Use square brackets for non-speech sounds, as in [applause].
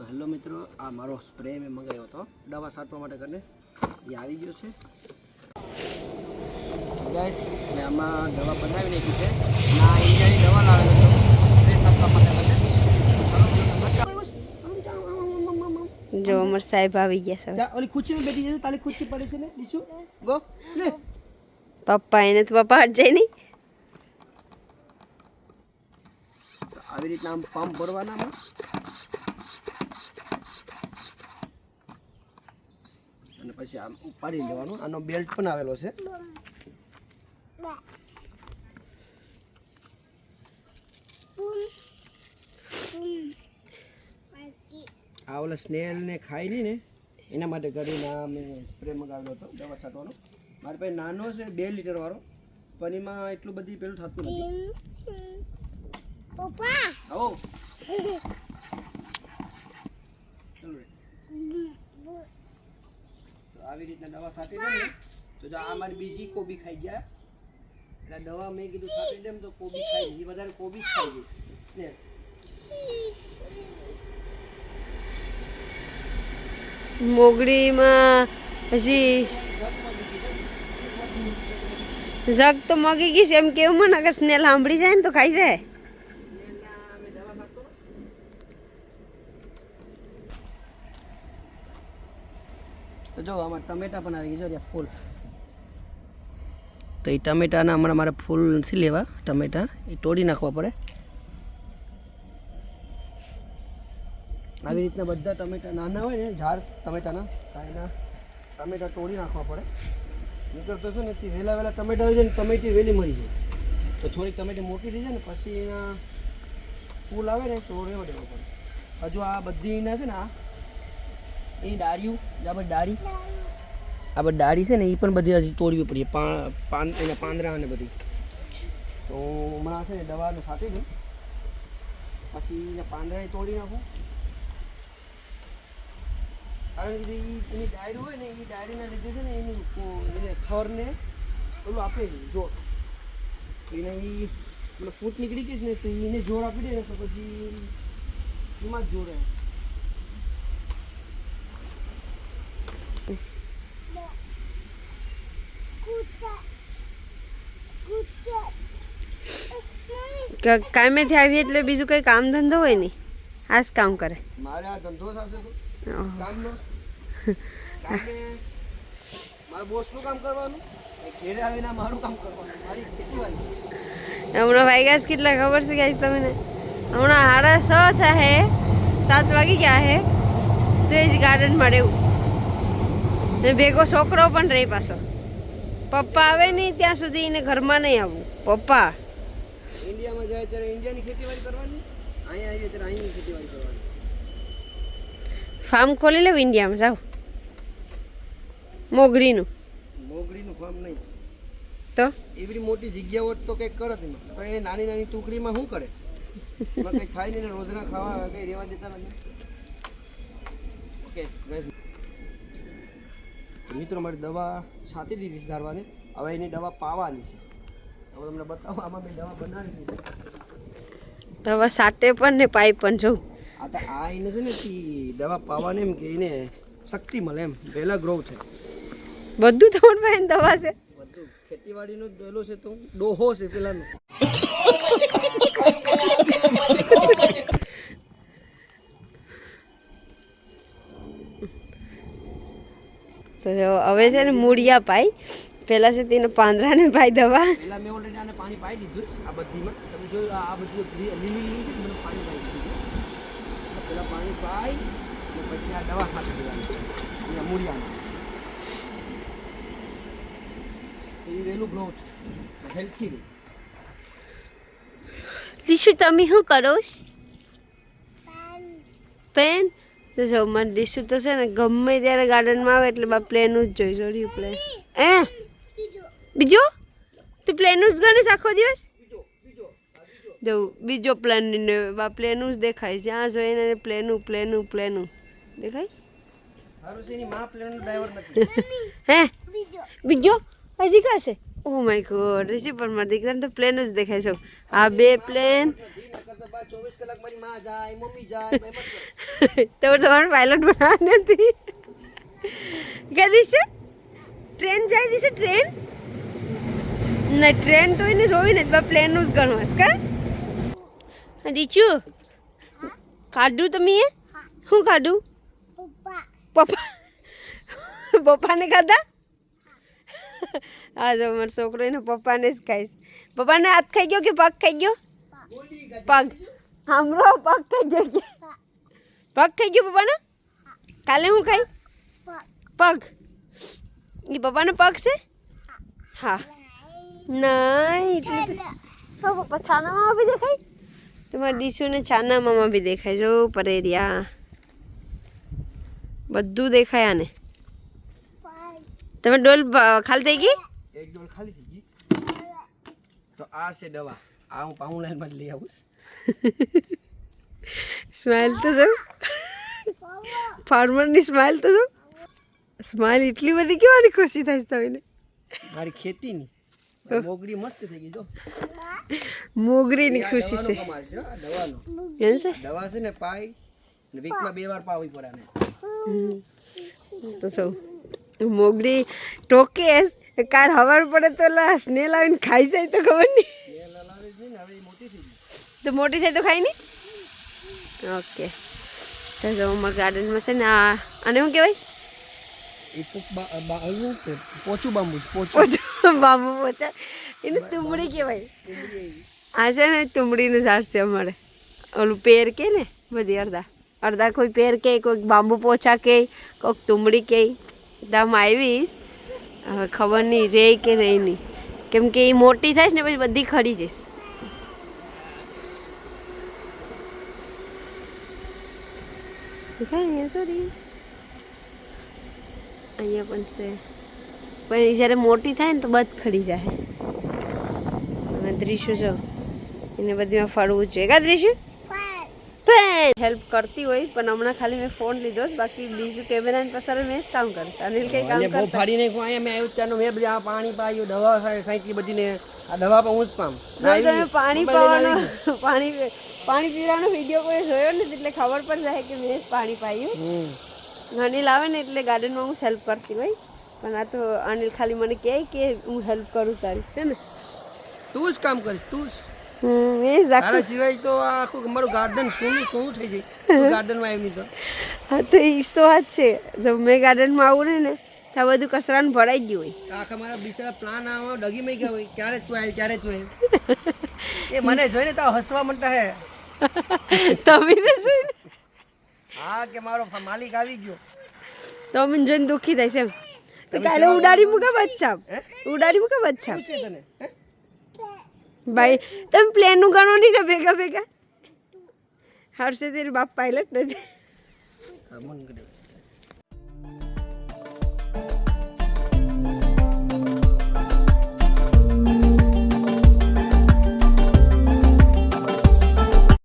તો હેલો મિત્રો આ મારો સ્પ્રે મેં મંગાવ્યો હતો. દવા છાંટવા માટે કરીને એ આવી ગયો છે. ગાઈસ મેં આમાં દવા બનાવી નાખી છે. ના ઇન્ડિયાની દવા લાવેલો છું સ્પ્રે છાંટવા માટે જો અમર સાહેબ આવી ગયા સાહેબ ઓલી ખુરશીમાં બેઠી છે તાલી ખુરશી પડે છે ને દીશું ગો લે. પપ્પા એને તો પપ્પા હટ જાય નહીં. તો આવી રીતના આમ પંપ ભરવાના આમાં અને પછી આમ ઉપાડી લેવાનું. આનો બેલ્ટ પણ આવેલો છે. આ ઓલા સ્નેલને ખાઈ નહીં ને એના માટે કરીને આ મેં સ્પ્રે મગાવેલો હતો દવા છાંટવાનો. મારી પાસે નાનો છે બે લીટર વાળો. પણ એમાં એટલું બધી પેલું થતું નથી. આવો ચલો રે. તો આવી રીતના દવા છાંટી દે ને તો જો આ મારી બીજી કોબી ખાઈ ગયા. એટલે દવા મેં કીધું છાંટી દેમ તો કોબી ખાઈ જઈશ. વધારે કોબી જ ખાઈ જઈશ. સ્નેલ મોગડીમાં પછી જગ તો મગી ગઈ છે. એમ કેવું મને અગર સ્નેલ સાંભળી જાય ને તો ખાઈ જાય સ્નેલના મેં દવા છાંટતો તો જો, આમાં ટમેટા પણ આવી ગયા જો ફૂલ. તો એ ટમેટાના હમણાં મારે ફૂલ નથી લેવા, ટમેટા. એ તોડી નાખવા પડે. આવી રીતના બધા ટમેટા નાના હોય ને ઝાડ ટમેટાના એના ટમેટા તોડી નાખવા પડે. નહીતર તો છે ને વહેલા વહેલા ટમેટા આવી જાય ને, ટમેટી વહેલી મરી જાય. તો થોડીક ટમેટી મોટી થઈ જાય ને, પછી એના ફૂલ આવે ને, તો રેવા દેવો પડે. હજુ આ બધી છે ને, આ એની ડાળીઓ આપણે ડાળી. આ ડાળી છે ને એ પણ બધી હજી તોડવી પડીએ પાન, એના પાંદડા અને બધી. તો હમણાં છે ને દવાને સાથે દઉં પછી એના પાંદરા તોડી નાખું. કારણ કે એની ડાયરી હોય ને એ ડાયરીના લીધે છે ને એનું એને થરને પેલું આપે જોર. એને એ મતલબ ફૂટ નીકળી ગઈ છે ને, તો એને જોર આપી દે ને તો પછી એમાં જ જોર રહે ક- કામેથી આવી એટલે બીજું કંઈ કામ ધંધો હોય નહીં. આ જ કામ કરે. મારે આ ધંધો થશે કામનો? [laughs] મારા બોસનું કામ કરવાનું? એ આવીને મારું કામ કરવાનું. મારી હમણાં છે કેટલા ખબર છે ગાઈસ તમને? હમણાં સાડા છ થાય સાત વાગી ગયા હે. તો એ જ ગાર્ડનમાં રહેવું ને ભેગો છોકરો પણ રહી પાછો. પપ્પા આવે નહીં ત્યાં સુધી એને ઘરમાં નહીં આવવું. પપ્પા. ઇન્ડિયામાં જાય ત્યારે ઇન્ડિયાની ખેતીવાડી કરવાની? અહીંયા આવીએ ત્યારે અહીંની ખેતીવાડી કરવાની. ફાર્મ ખોલી લેવું ઇન્ડિયામાં જાઓ. મોગરીનું. મોગરીનું ફાર્મ નહીં. તો? એવી મોટી જગ્યા હોત તો કંઈક કરે એમાં. તો એ નાની નાની ટુકડીમાં શું કરે? એમાં કંઈ ખાઈ નહીં રોજના ખાવા કંઈ રહેવા દેતા નથી. ઓકે. મિત્રો મારી દવા છાતી દીધી છે હવે એની દવા પાવાની છે. હવે તમને બતાવો આમાં મેં દવા બનાવી દીધી. તો સાટે પણ ને પાઈપ પણ જો આ તો આ એને છે ને દવા પાવાને એમ કે એને શક્તિ મળે એમ પહેલા ગ્રો થાય. બધું તમારી પાસે દવા છે. બધું. ખેતીવાડીનો જ પહેલો છે તો ડોહો છે પેલાનો. તો હવે છે ને મૂળિયા પાઈ. પેલા છે તેને પાંદડાને પાઈ દવા. પેલા મેં ઓલરેડી આને પાણી પાઈ દીધું આ બધીમાં. તમે જોયું આ આ બધું લીલી લીલી ને, મને પાણી પાઈ દીધું છે. પાણી પાઈ અને પછી આ દવા સાથે દેવાની અહીંયા મૂળિયામાં એ વહેલું ગ્રોથ હેલ્થી દીશુ તમે શું કરો પેન તો જો મને દીશુ તો છે ને ગમે ત્યારે ગાર્ડનમાં આવે એટલે બા પ્લેનું જ જોઈ જોડ્યું પ્લેન એ બીજો? તું પ્લેનું જ ગણીશ આખો દિવસ? જવું બીજો પ્લેન બા પ્લેનું જ દેખાય. જ્યાં જોઈને એને પ્લેનું પ્લેનું પ્લેનું દેખાય પ્લેનનો હે બીજો હજી કાશે ઓ માય ગોડ ઋષિ પણ મારા દીકરાને તો પ્લેન જ દેખાય છે? આ બે પ્લેન તો બા ચોવીસ કલાક મારી માં જાય મમ્મી જાય બે મત કરો. તો તમારે પાયલટ બનાવવાની નથી ક્યાં દીશે ટ્રેન જાય દીશે ટ્રેન ના ટ્રેન તો એને જોવી ને બા પ્લેનનું જ ગણવાસ કા હા દીચુ ખાધું તમે એ શું ખાધું પપ્પા પપ્પાને ખાધા હા જો મારો છોકરો એના પપ્પાને જ ખાઈશ પપ્પાને હાથ ખાઈ ગયો કે પગ ખાઈ ગયો પગ હમરો પગ ખાઈ ગયો કે પગ ખાઈ ગયો પપ્પાનો કાલે હું ખાઈ પગ એ પપ્પાનો પગ છે હા નહીં. એટલે પપ્પા છાનામાં બી દેખાય? તમારા દીશુને છાનામાં બી દેખાય જો પરેરિયા બધું દેખાય આને. તમે ડોલ ખાલી થઈ ગઈ? એક ડોલ ખાલી થઈ ગઈ. તો આ છે દવા. આ હું પાઉં લાઈનમાં લઈ આવું સ્માઇલ તો જો. ફાર્મરની સ્માઇલ તો જો. સ્માઇલ એટલી બધી કેવાની ખુશી થાય છે તમને મારી ખેતીની. મોગરી મસ્ત થઈ ગઈ જો. મોગરીની ખુશી છે. દવાનો. છે? દવા છે ને પાઈ ને વીકમાં બે વાર પાવી પડે ને તો સૌ મોગરી ટોકે કાલ હવાર પડે તો લા સ્નેલ આવીને ખાઈ જાય તો ખબર નહીં. ને મોટી થઈ તો તો ખાઈ નહીં? ઓકે. તો જો અમારા ગાર્ડનમાં છે ને આને શું કહેવાય? પોચું બાંબુ પોચું. પોચો પોચા. એને તુમડી કહેવાય. આ છે ને તુમડીનું ઝાડ છે અમારે. ઓલું પેર કે ને બધી અડધા. અડધા કોઈ પેર કે કોઈક બાંબુ પોછા કે કોઈક તુંબડી કે. દામ આવીશ હવે ખબર નહીં રે કે નહીં નહીં કેમ કે એ મોટી થાય ને પછી બધી ખરી જઈશ. દેખાય સોરી અહીંયા પણ છે. પણ જ્યારે મોટી થાય ને તો બધ ખડી જાય. અને દ્રીશું જો એને બધીમાં ફરવું જોઈએ કા દ્રીશું? હેલ્પ કરતી હોય પણ હમણાં ખાલી મેં ફોન લીધો બાકી બીજું કેમેરા ને પસાર મેં જ કામ કરતા અનિલ કઈ કામ અને બહુ કરતા ફાડી નાખ્યું અહીંયા મેં આવ્યું ત્યાંનું મેં બધા પાણી પાયું દવા સાંકી બધીને. આ દવા પણ હું જ પામ. તમે પાણી પાવાનો પાણી પાણી પીવાનો વીડિયો કોઈ જોયો નથી એટલે ખબર પણ જાય કે મેં પાણી પાયું. અનિલ આવે ને એટલે ગાર્ડનમાં હું હેલ્પ કરતી હોય. પણ આ તો અનિલ ખાલી મને કહે કે હું હેલ્પ કરું તારી છે ને? તું જ કામ કરીશ તું જ. તારા સિવાય તો આખું મારું ગાર્ડન સોનું સોનું થઈ જાય ગાર્ડનમાં આવી તો. હા તો એ તો વાત છે. જો મેં ગાર્ડનમાં આવું ને ને તો બધું કચરાનું ભરાઈ ગયું હોય. આખા મારા બિચારા પ્લાન આવા ડગી મઈ ગયા હોય. ક્યારે તું આવી ક્યારે તું આવી એ મને જોઈને તો હસવા મળતા હે. [laughs] તમે જોઈને? હા કે મારો માલિક આવી ગયો. તો મને જોઈને દુઃખી થાય છે એમ. તો કાલે ઉડાડી મૂકે બચ્ચા? ઉડાડી મૂકે બચ્ચા તને? ભાઈ તમે પ્લેનનું ગણો નહીં ને ભેગા ભેગા? હર્ષે તેરી બાપ પાયલટ નથી.